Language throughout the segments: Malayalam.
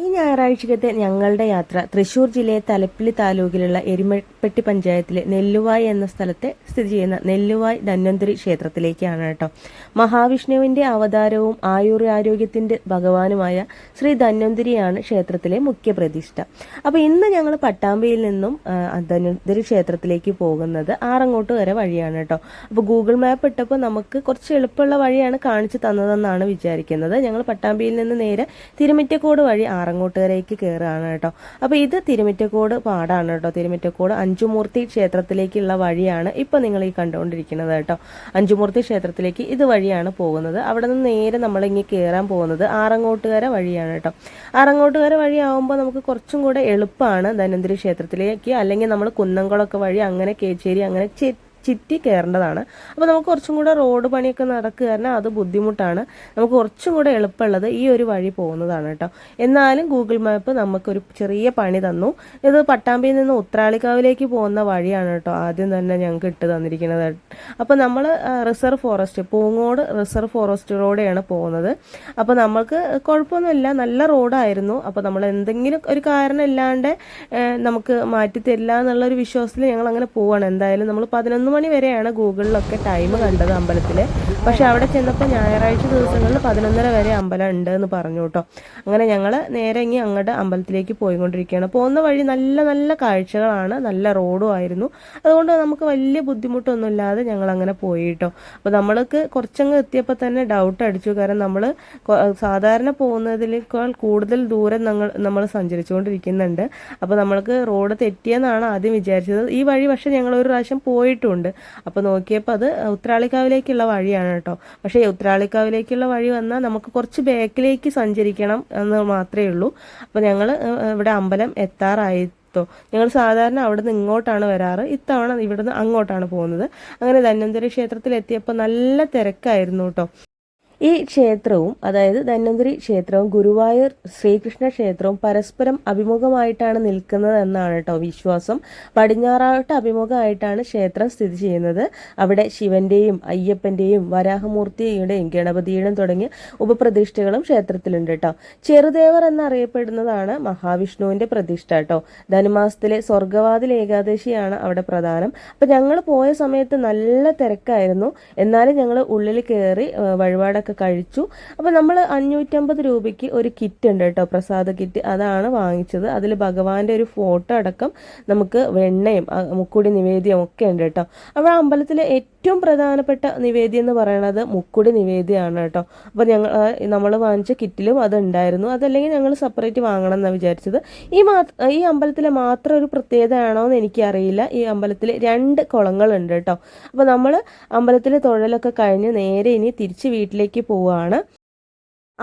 ഈ ഞായറാഴ്ചക്കത്തെ ഞങ്ങളുടെ യാത്ര തൃശൂർ ജില്ലയെ തലപ്പിള്ളി താലൂക്കിലുള്ള എരുമപ്പെട്ടി പഞ്ചായത്തിലെ നെല്ലുവായ് എന്ന സ്ഥലത്തെ സ്ഥിതി ചെയ്യുന്ന നെല്ലുവായ് ധന്വന്തരി ക്ഷേത്രത്തിലേക്കാണ് കേട്ടോ. മഹാവിഷ്ണുവിന്റെ അവതാരവും ആയുർ ആരോഗ്യത്തിന്റെ ഭഗവാനുമായ ശ്രീ ധന്വന്തരിയാണ് ക്ഷേത്രത്തിലെ മുഖ്യ പ്രതിഷ്ഠ. അപ്പോൾ ഇന്ന് ഞങ്ങൾ പട്ടാമ്പിയിൽ നിന്നും ധന്വന്തരി ക്ഷേത്രത്തിലേക്ക് പോകുന്നത് ആറങ്ങോട്ട് വരെ വഴിയാണ് കേട്ടോ. അപ്പോൾ ഗൂഗിൾ മാപ്പ് ഇട്ടപ്പോൾ നമുക്ക് കുറച്ച് എളുപ്പമുള്ള വഴിയാണ് കാണിച്ചു തന്നതെന്നാണ് വിചാരിക്കുന്നത്. ഞങ്ങൾ പട്ടാമ്പിയിൽ നിന്ന് നേരെ തിരുമിറ്റക്കോട് വഴി ആറങ്ങോട്ടുകരയ്ക്ക് കയറുകയാണ് കേട്ടോ. അപ്പോൾ ഇത് തിരുമിറ്റക്കോട് പാടാണ് കേട്ടോ. തിരുമിറ്റക്കോട് അഞ്ചുമൂർത്തി ക്ഷേത്രത്തിലേക്കുള്ള വഴിയാണ് ഇപ്പോൾ നിങ്ങൾ ഈ കണ്ടുകൊണ്ടിരിക്കുന്നത് കേട്ടോ. അഞ്ചുമൂർത്തി ക്ഷേത്രത്തിലേക്ക് ഇത് വഴിയാണ് പോകുന്നത്. അവിടെ നിന്ന് നേരെ നമ്മൾ ഇങ്ങനെ കയറാൻ പോകുന്നത് ആറങ്ങോട്ടുകര വഴിയാണ് കേട്ടോ. ആറങ്ങോട്ടുകര വഴിയാവുമ്പോൾ നമുക്ക് കുറച്ചും കൂടെ എളുപ്പമാണ് ധനന്തിരി ക്ഷേത്രത്തിലേക്ക് അല്ലെങ്കിൽ നമ്മൾ കുന്നംകുളമൊക്കെ വഴി അങ്ങനെ കേച്ചേരി അങ്ങനെ ചുറ്റി കയറേണ്ടതാണ്. അപ്പോൾ നമുക്ക് കുറച്ചും കൂടെ റോഡ് പണിയൊക്കെ നടക്കുക കാരണം അത് ബുദ്ധിമുട്ടാണ്. നമുക്ക് കുറച്ചും കൂടെ എളുപ്പമുള്ളത് ഈ ഒരു വഴി പോകുന്നതാണ് കേട്ടോ. എന്നാലും ഗൂഗിൾ മാപ്പ് നമുക്കൊരു ചെറിയ പണി തന്നു. ഇത് പട്ടാമ്പിയിൽ നിന്ന് ഉത്രാളിക്കാവിലേക്ക് പോകുന്ന വഴിയാണ് കേട്ടോ ആദ്യം തന്നെ ഞങ്ങൾക്ക് ഇട്ട് തന്നിരിക്കുന്നത്. അപ്പോൾ നമ്മൾ റിസർവ് ഫോറസ്റ്റ് പൂങ്ങോട് റിസർവ് ഫോറസ്റ്റിലൂടെയാണ് പോകുന്നത്. അപ്പോൾ നമ്മൾക്ക് കുഴപ്പമൊന്നുമില്ല. നല്ല റോഡായിരുന്നു. അപ്പോൾ നമ്മൾ എന്തെങ്കിലും ഒരു കാരണം ഇല്ലാണ്ട് നമുക്ക് മാറ്റി തരില്ല എന്നുള്ളൊരു വിശ്വാസത്തിൽ ഞങ്ങൾ അങ്ങനെ പോവാണ്. എന്തായാലും നമ്മൾ പതിനൊന്ന് മണി വരെയാണ് ഗൂഗിളിലൊക്കെ ടൈം കണ്ടത് അമ്പലത്തിൽ പക്ഷെ അവിടെ ചെന്നപ്പോൾ ഞായറാഴ്ച ദിവസങ്ങളിൽ പതിനൊന്നര വരെ അമ്പലം ഉണ്ട് എന്ന് പറഞ്ഞു കേട്ടോ. അങ്ങനെ ഞങ്ങൾ നേരെ ഇങ്ങി അങ്ങോട്ട് അമ്പലത്തിലേക്ക് പോയിക്കൊണ്ടിരിക്കുകയാണ്. പോകുന്ന വഴി നല്ല നല്ല കാഴ്ചകളാണ് നല്ല റോഡും ആയിരുന്നു. അതുകൊണ്ട് നമുക്ക് വലിയ ബുദ്ധിമുട്ടൊന്നും ഇല്ലാതെ ഞങ്ങൾ അങ്ങനെ പോയി കേട്ടോ. അപ്പോൾ നമ്മൾക്ക് കുറച്ചങ്ങ് എത്തിയപ്പോൾ തന്നെ ഡൗട്ട് അടിച്ചു. കാരണം നമ്മൾ സാധാരണ പോകുന്നതിനേക്കാൾ കൂടുതൽ ദൂരം ഞങ്ങൾ നമ്മൾ സഞ്ചരിച്ചുകൊണ്ടിരിക്കുന്നുണ്ട്. അപ്പോൾ നമ്മൾക്ക് റോഡ് തെറ്റിയെന്നാണ് ആദ്യം വിചാരിച്ചത്. ഈ വഴി പക്ഷെ ഞങ്ങൾ ഒരു പ്രാവശ്യം പോയിട്ടുണ്ട്. അപ്പോൾ നോക്കിയപ്പോൾ അത് ഉത്രാളിക്കാവിലേക്കുള്ള വഴിയാണ് കേട്ടോ. പക്ഷേ ഉത്രാളിക്കാവിലേക്കുള്ള വഴി വന്നാൽ നമുക്ക് കുറച്ച് ബാക്കിലേക്ക് സഞ്ചരിക്കണം എന്ന് മാത്രമേ ഉള്ളൂ. അപ്പോൾ ഞങ്ങൾ ഇവിടെ അമ്പലം എത്താറായി ഞങ്ങൾ സാധാരണ അവിടെ നിന്ന് ഇങ്ങോട്ടാണ് വരാറ്. ഇത്തവണ ഇവിടുന്ന് അങ്ങോട്ടാണ് പോകുന്നത്. അങ്ങനെ ധന്വന്തരി ക്ഷേത്രത്തിൽ എത്തിയപ്പോൾ നല്ല തിരക്കായിരുന്നു കേട്ടോ. ഈ ക്ഷേത്രവും അതായത് ധന്വന്തരി ക്ഷേത്രവും ഗുരുവായൂർ ശ്രീകൃഷ്ണ ക്ഷേത്രവും പരസ്പരം അഭിമുഖമായിട്ടാണ് നിൽക്കുന്നത് എന്നാണ് കേട്ടോ വിശ്വാസം. പടിഞ്ഞാറാട്ട് അഭിമുഖമായിട്ടാണ് ക്ഷേത്രം സ്ഥിതി ചെയ്യുന്നത്. അവിടെ ശിവന്റെയും അയ്യപ്പന്റെയും വരാഹമൂർത്തിയുടെയും ഗണപതിയുടെയും തുടങ്ങിയ ഉപപ്രതിഷ്ഠകളും ക്ഷേത്രത്തിലുണ്ട് കേട്ടോ. ചെറുദേവർ എന്നറിയപ്പെടുന്നതാണ് മഹാവിഷ്ണുവിന്റെ പ്രതിഷ്ഠ കേട്ടോ. ധനുമാസത്തിലെ സ്വർഗവാതിൽ ഏകാദശിയാണ് അവിടെ പ്രധാനം. അപ്പൊ ഞങ്ങൾ പോയ സമയത്ത് നല്ല തിരക്കായിരുന്നു. എന്നാലും ഞങ്ങൾ ഉള്ളിൽ കയറി ഏഹ്, വഴിപാടൊക്കെ കഴിച്ചു. അപ്പോൾ നമ്മൾ അഞ്ഞൂറ്റമ്പത് രൂപയ്ക്ക് ഒരു കിറ്റ് ഉണ്ട് കേട്ടോ പ്രസാദ കിറ്റ് അതാണ് വാങ്ങിച്ചത്. അതിൽ ഭഗവാന്റെ ഒരു ഫോട്ടോ അടക്കം നമുക്ക് വെണ്ണയും മുക്കുടി നിവേദ്യം ഒക്കെ ഉണ്ട് കേട്ടോ. അപ്പോൾ അമ്പലത്തിലെ ഏറ്റവും പ്രധാനപ്പെട്ട നിവേദ്യം എന്ന് പറയുന്നത് മുക്കുടി നിവേദ്യമാണ് കേട്ടോ. അപ്പോൾ ഞങ്ങൾ നമ്മൾ വാങ്ങിച്ച കിറ്റിലും അത് ഉണ്ടായിരുന്നു അതല്ലെങ്കിൽ ഞങ്ങൾ സെപ്പറേറ്റ് വാങ്ങണം എന്നാണ് വിചാരിച്ചത്. ഈ മാ ഈ അമ്പലത്തിലെ മാത്രം ഒരു പ്രത്യേകതയാണോ എന്ന് എനിക്കറിയില്ല. ഈ അമ്പലത്തിൽ രണ്ട് കുളങ്ങളുണ്ട് കേട്ടോ. അപ്പോൾ നമ്മൾ അമ്പലത്തിലെ തൊഴിലൊക്കെ കഴിഞ്ഞ് നേരെ ഇനി തിരിച്ച് വീട്ടിലേക്ക് പോവുകയാണ്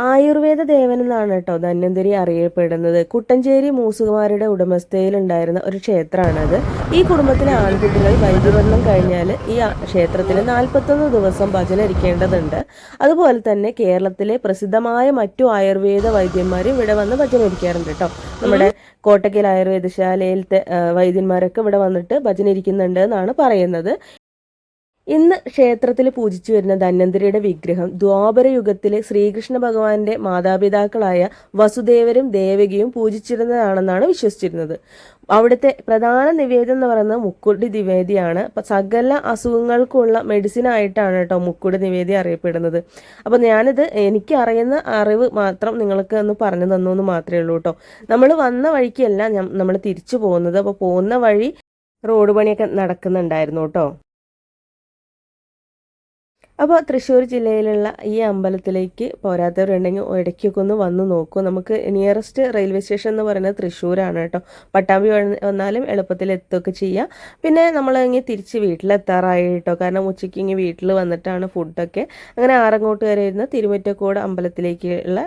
ആയുർവേദ ദേവൻ എന്നാണ് കേട്ടോ ധന്വന്തരി അറിയപ്പെടുന്നത്. കുട്ടഞ്ചേരി മൂസുകുമാരുടെ ഉടമസ്ഥയിലുണ്ടായിരുന്ന ഒരു ക്ഷേത്രമാണത്. ഈ കുടുംബത്തിലെ ആൺകുട്ടികൾ വൈദ്യവർണം കഴിഞ്ഞാൽ ഈ ക്ഷേത്രത്തിൽ നാൽപ്പത്തൊന്ന് ദിവസം ഭജന ഇരിക്കേണ്ടതുണ്ട്. അതുപോലെ തന്നെ കേരളത്തിലെ പ്രസിദ്ധമായ മറ്റു ആയുർവേദ വൈദ്യന്മാരും ഇവിടെ വന്ന് ഭജന ഇരിക്കാറുണ്ട് കേട്ടോ. നമ്മുടെ കോട്ടക്കൽ ആയുർവേദശാലയിലത്തെ വൈദ്യന്മാരൊക്കെ ഇവിടെ വന്നിട്ട് ഭജന ഇരിക്കുന്നുണ്ട് എന്നാണ് പറയുന്നത്. ഇന്ന് ക്ഷേത്രത്തിൽ പൂജിച്ചു വരുന്ന ധന്വന്തരിയുടെ വിഗ്രഹം ദ്വാപര യുഗത്തിലെ ശ്രീകൃഷ്ണ ഭഗവാന്റെ മാതാപിതാക്കളായ വസുദേവരും ദേവകിയും പൂജിച്ചിരുന്നതാണെന്നാണ് വിശ്വസിച്ചിരുന്നത്. അവിടുത്തെ പ്രധാന നിവേദ്യം എന്ന് പറയുന്നത് മുക്കുടി നിവേദിയാണ് സകല അസുഖങ്ങൾക്കുള്ള മെഡിസിൻ ആയിട്ടാണ് കേട്ടോ മുക്കുടി നിവേദി അറിയപ്പെടുന്നത്. അപ്പൊ ഞാനിത് എനിക്ക് അറിയുന്ന അറിവ് മാത്രം നിങ്ങൾക്ക് ഒന്ന് പറഞ്ഞു തന്നു എന്ന് മാത്രമേ ഉള്ളൂ കേട്ടോ. നമ്മൾ വന്ന വഴിക്കല്ല നമ്മൾ തിരിച്ചു പോകുന്നത്. അപ്പോൾ പോകുന്ന വഴി റോഡ് പണിയൊക്കെ നടക്കുന്നുണ്ടായിരുന്നു കേട്ടോ. അപ്പോൾ തൃശ്ശൂർ ജില്ലയിലുള്ള ഈ അമ്പലത്തിലേക്ക് പോരാത്തവരുണ്ടെങ്കിൽ ഇടയ്ക്കൊക്കെ ഒന്ന് വന്ന് നോക്കൂ. നമുക്ക് നിയറസ്റ്റ് റെയിൽവേ സ്റ്റേഷൻ എന്ന് പറയുന്നത് തൃശ്ശൂരാണ് കേട്ടോ. പട്ടാമ്പി വന്നാലും എളുപ്പത്തിൽ എത്തുകയൊക്കെ ചെയ്യാം. പിന്നെ നമ്മൾ ഇങ്ങനെ തിരിച്ച് വീട്ടിലെത്താറായി കേട്ടോ കാരണം ഉച്ചയ്ക്ക് ഇങ്ങനെ വീട്ടിൽ വന്നിട്ടാണ് ഫുഡൊക്കെ അങ്ങനെ ആറങ്ങോട്ട് വരെ ഇരുന്ന് തിരുമറ്റക്കോട് അമ്പലത്തിലേക്കുള്ള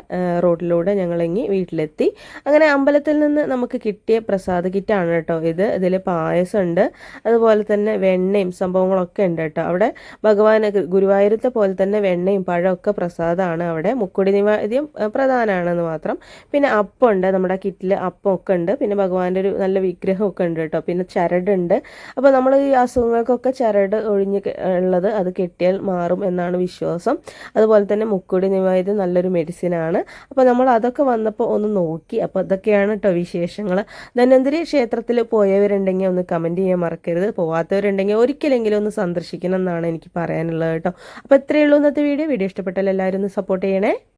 റോഡിലൂടെ ഞങ്ങളിങ്ങി വീട്ടിലെത്തി. അങ്ങനെ അമ്പലത്തിൽ നിന്ന് നമുക്ക് കിട്ടിയ പ്രസാദ കിറ്റാണ് കേട്ടോ ഇത്. ഇതിൽ പായസമുണ്ട്. അതുപോലെ തന്നെ വെണ്ണയും സംഭവങ്ങളൊക്കെ ഉണ്ട് കേട്ടോ. അവിടെ ഭഗവാൻ ഗുരുവായൂർ ഗുരുവായൂരത്തെ പോലെ തന്നെ വെണ്ണയും പഴമൊക്കെ പ്രസാദമാണ് അവിടെ. മുക്കുടി നിവേദ്യം പ്രധാനമാണെന്ന് മാത്രം. പിന്നെ അപ്പമുണ്ട് നമ്മുടെ കിറ്റിൽ അപ്പമൊക്കെ ഉണ്ട്. പിന്നെ ഭഗവാന്റെ ഒരു നല്ല വിഗ്രഹമൊക്കെ ഉണ്ട് കേട്ടോ. പിന്നെ ചരടുണ്ട്. അപ്പോൾ നമ്മൾ ഈ അസുഖങ്ങൾക്കൊക്കെ ചരട് ഒഴിഞ്ഞ് ഉള്ളത് അത് കെട്ടിയാൽ മാറും എന്നാണ് വിശ്വാസം. അതുപോലെ തന്നെ മുക്കുടി നിവേദ്യം നല്ലൊരു മെഡിസിനാണ് അപ്പോൾ നമ്മൾ അതൊക്കെ വന്നപ്പോൾ ഒന്ന് നോക്കി. അപ്പോൾ അതൊക്കെയാണ് കേട്ടോ വിശേഷങ്ങൾ ധന്വന്തരി ക്ഷേത്രത്തിൽ പോയവരുണ്ടെങ്കിൽ ഒന്ന് കമന്റ് ചെയ്യാൻ മറക്കരുത്. പോവാത്തവരുണ്ടെങ്കിൽ ഒരിക്കലെങ്കിലും ഒന്ന് സന്ദർശിക്കണം എന്നാണ് എനിക്ക് പറയാനുള്ളത് കേട്ടോ അപ്പോൾ ഇത്രയേ ഉള്ളൂ ഇന്നത്തെ വീഡിയോ. വീഡിയോ ഇഷ്ടപ്പെട്ടാൽ എല്ലാവരും ഒന്ന് സപ്പോർട്ട് ചെയ്യണേ.